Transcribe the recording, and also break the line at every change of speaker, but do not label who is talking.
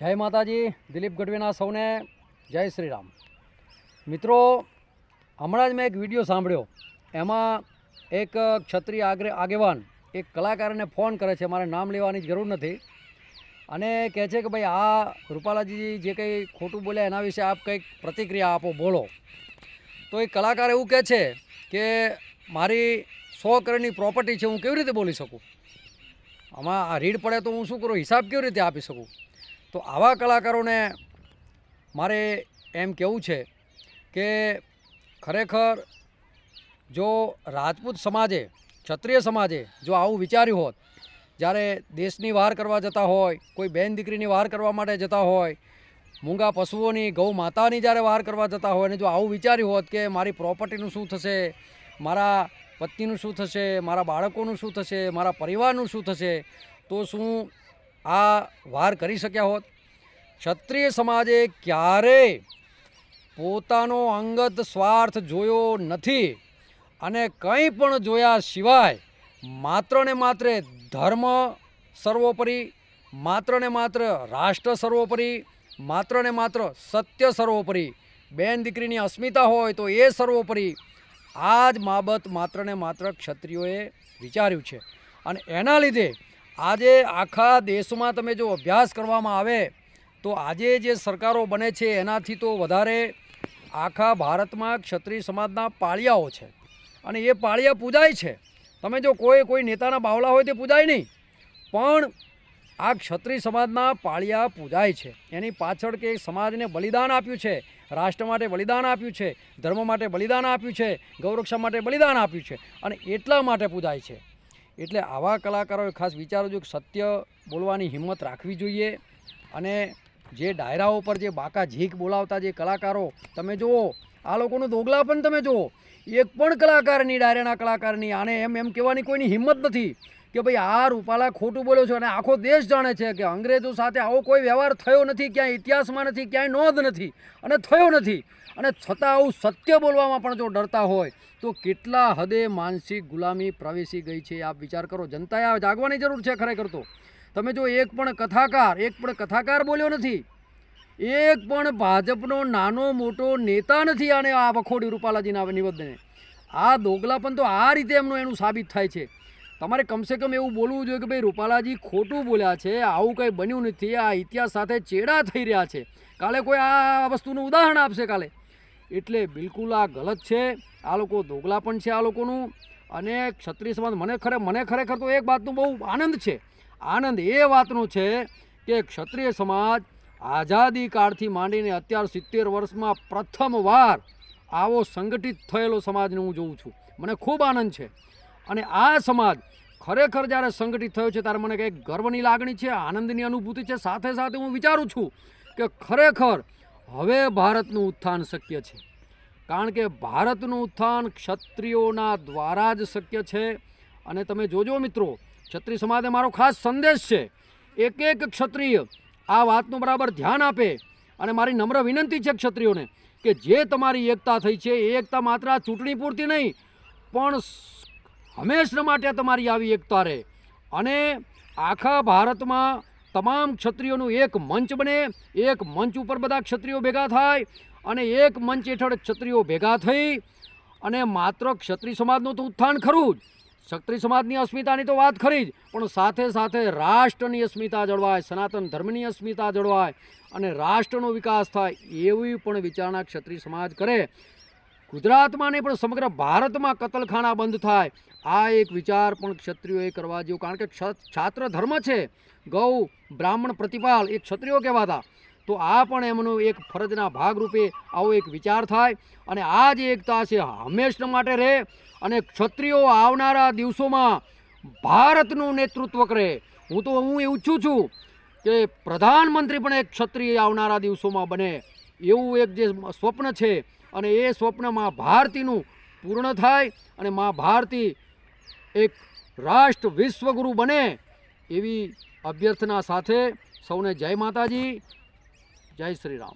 જય માતાજી, દિલીપ ગઢવીના સૌને જય શ્રી રામ મિત્રો, હમણાં જ મેં એક વીડિયો સાંભળ્યો. એમાં એક ક્ષત્રિય આગ્રે, આગેવાન, એક કલાકારને ફોન કરે છે, મારે નામ લેવાની જરૂર નથી. અને કહે છે કે, ભાઈ, આ રૂપાલાજી જે કંઈ ખોટું બોલ્યા એના વિશે આપ કંઈક પ્રતિક્રિયા આપો, બોલો. તો એ કલાકાર એવું કહે છે કે, મારી સો કરોડની પ્રોપર્ટી છે, હું કેવી રીતે બોલી શકું? આમાં આ રીડ પડે તો હું શું કરું? હિસાબ કેવી રીતે આપી શકું? તો આવા કલાકારોને મારે એમ કહેવું છે કે ખરેખર જો રાજપૂત સમાજે, ક્ષત્રિય સમાજે જો આવું વિચાર્યું હોત, જ્યારે દેશની વાર કરવા જતા હોય, કોઈ બેન દીકરીની વાર કરવા માટે જતા હોય, મૂંગા પશુઓની, ગૌ માતાની જ્યારે વાર કરવા જતા હોય અને જો આવું વિચાર્યું હોત કે મારી પ્રોપર્ટીનું શું થશે, મારા પત્નીનું શું થશે, મારા બાળકોનું શું થશે, મારા પરિવારનું શું થશે, તો શું આ વાર કરી શક્યા હોત. ક્ષત્રિય સમાજે ક્યારેય પોતાનો અંગત સ્વાર્થ જોયો નથી અને કંઈ પણ જોયા સિવાય માત્ર ને માત્ર ધર્મ સર્વોપરી, માત્ર ને માત્ર રાષ્ટ્ર સર્વોપરી, માત્ર ને માત્ર સત્ય સર્વોપરી, બેન દીકરીની અસ્મિતા હોય તો એ સર્વોપરી, આ જ બાબત માત્ર ને માત્ર ક્ષત્રિયોએ વિચાર્યું છે. અને એના લીધે આજે આખા દેશમાં તમે જો અભ્યાસ કરવામાં આવે, તો આજે જે સરકારો બને છે, એનાથી તો વધારે આખા ભારતમાં ક્ષત્રિય સમાજના પાળિયાઓ છે. અને એ પાળિયા પૂજાય છે. તમે જો કોઈ કોઈ નેતાના બાવલા હોય તે પૂજાય નહીં. પણ આ ક્ષત્રિય સમાજના પાળિયા પૂજાય છે. એની પાછળ કે સમાજને બલિદાન આપ્યું છે, રાષ્ટ્ર માટે બલિદાન આપ્યું છે, ધર્મ માટે બલિદાન આપ્યું છે, ગૌરક્ષા માટે બલિદાન આપ્યું છે અને એટલા માટે પૂજાય છે. એટલે આવા કલાકારોએ ખાસ વિચારજો કે સત્ય બોલવાની હિંમત રાખવી જોઈએ અને જે ડાયરાઓ પર જે બાકા ઝીક બોલાવતા જે કલાકારો, તમે જુઓ, આ લોકોનું દોગલા પણ તમે જુઓ, એક પણ કલાકારની, ડાયરાના કલાકારની આને એમ એમ કહેવાની કોઈની હિંમત નથી. કે ભાઈ, આ રૂપાલા ખોટું બોલ્યો છે અને આખો દેશ જાણે છે કે અંગ્રેજો સાથે આવો કોઈ વ્યવહાર થયો નથી, ક્યાંય ઇતિહાસમાં નથી, ક્યાંય નોંધ નથી અને થયો નથી. અને છતાં આવું સત્ય બોલવામાં પણ જો ડરતા હોય, તો કેટલા હદે માનસિક ગુલામી પ્રવેશી ગઈ છે, આપ વિચાર કરો. જનતાએ આ જાગવાની જરૂર છે ખરેખર તો. તમે જો એક પણ કથાકાર, એક પણ કથાકાર બોલ્યો નથી, એક પણ ભાજપનો નાનો મોટો નેતા નથી આને આ વખોડી રૂપાલાજીના નિવેદને. આ દોગલા પણ તો આ રીતે એમનું એનું સાબિત થાય છે. તમારે કમસે કમ એવું બોલવું જોઈએ કે ભાઈ રૂપાલાજી ખોટું બોલ્યા છે, આવું કંઈ બન્યું નથી, આ ઇતિહાસ સાથે ચેડા થઈ રહ્યા છે. કાલે કોઈ આ વસ્તુનું ઉદાહરણ આપશે કાલે. એટલે બિલકુલ આ ગલત છે, આ લોકો દોગલા પણ છે આ લોકોનું. અને ક્ષત્રિય સમાજ મને ખરે, મને ખરેખર તો એક વાતનો બહુ આનંદ છે. આનંદ એ વાતનો છે કે ક્ષત્રિય સમાજ આઝાદી કાળથી માંડીને અત્યાર સિત્તેર વર્ષમાં પ્રથમવાર આવો સંગઠિત થયેલો સમાજને હું જોઉં છું. મને ખૂબ આનંદ છે. અને આ સમાજ ખરેખર જ્યારે સંગઠિત થયો છે, ત્યારે મને કંઈક ગર્વની લાગણી છે, આનંદની અનુભૂતિ છે. સાથે સાથે હું વિચારું છું કે ખરેખર હવે ભારતનું ઉત્થાન શક્ય છે. કારણ કે ભારતનું ઉત્થાન ક્ષત્રિયોના દ્વારા જ શક્ય છે. અને તમે જોજો મિત્રો, ક્ષત્રિય સમાજે મારો ખાસ સંદેશ છે, એક એક ક્ષત્રિય આ વાતનું બરાબર ધ્યાન આપે. અને મારી નમ્ર વિનંતી છે ક્ષત્રિયોને કે જે તમારી એકતા થઈ છે, એ એકતા માત્ર ચૂંટણી પૂરતી નહીં, પણ હંમેશા માટે તમારી આવી એકતા રહે અને આખા ભારતમાં તમામ ક્ષત્રિયોનું એક મંચ બને. એક મંચ ઉપર બધા ક્ષત્રિયો ભેગા થાય અને એક મંચ હેઠળ ક્ષત્રિયો ભેગા થઈ અને માત્ર ક્ષત્રિય સમાજનું તો ઉત્થાન ખરું જ. ક્ષત્રિય સમાજની અસ્મિતાની તો વાત ખરી જ. પણ સાથે સાથે રાષ્ટ્રની અસ્મિતા જળવાય, સનાતન ધર્મની અસ્મિતા જળવાય અને રાષ્ટ્રનો વિકાસ થાય એવી પણ વિચારણા ક્ષત્રિય સમાજ કરે. ગુજરાતમાં નહીં પણ સમગ્ર ભારતમાં કતલખાના બંધ થાય. આ એક વિચાર પણ ક્ષત્રિયોએ કરવા જેવો, કારણ કે છાત્ર ધર્મ છે. ગૌ, બ્રાહ્મણ પ્રતિપાલ એ ક્ષત્રિયો કહેવાતા. તો આ પણ એમનો એક ફરજના ભાગરૂપે આવો એક વિચાર થાય અને આ જ એકતા છે હંમેશા માટે રહે અને ક્ષત્રિયો આવનારા દિવસોમાં ભારતનું નેતૃત્વ કરે. હું તો, હું એ ઈચ્છું છું કે પ્રધાનમંત્રી પણ એક ક્ષત્રિય આવનારા દિવસોમાં બને. એવું એક જે સ્વપ્ન છે અને એ સ્વપ્નમાં ભારતીનું પૂર્ણ થાય અને મા ભારતી એક રાષ્ટ્ર વિશ્વગુરુ બને એવી અભ્યર્થના સાથે સૌને જય માતાજી, જય શ્રી રામ.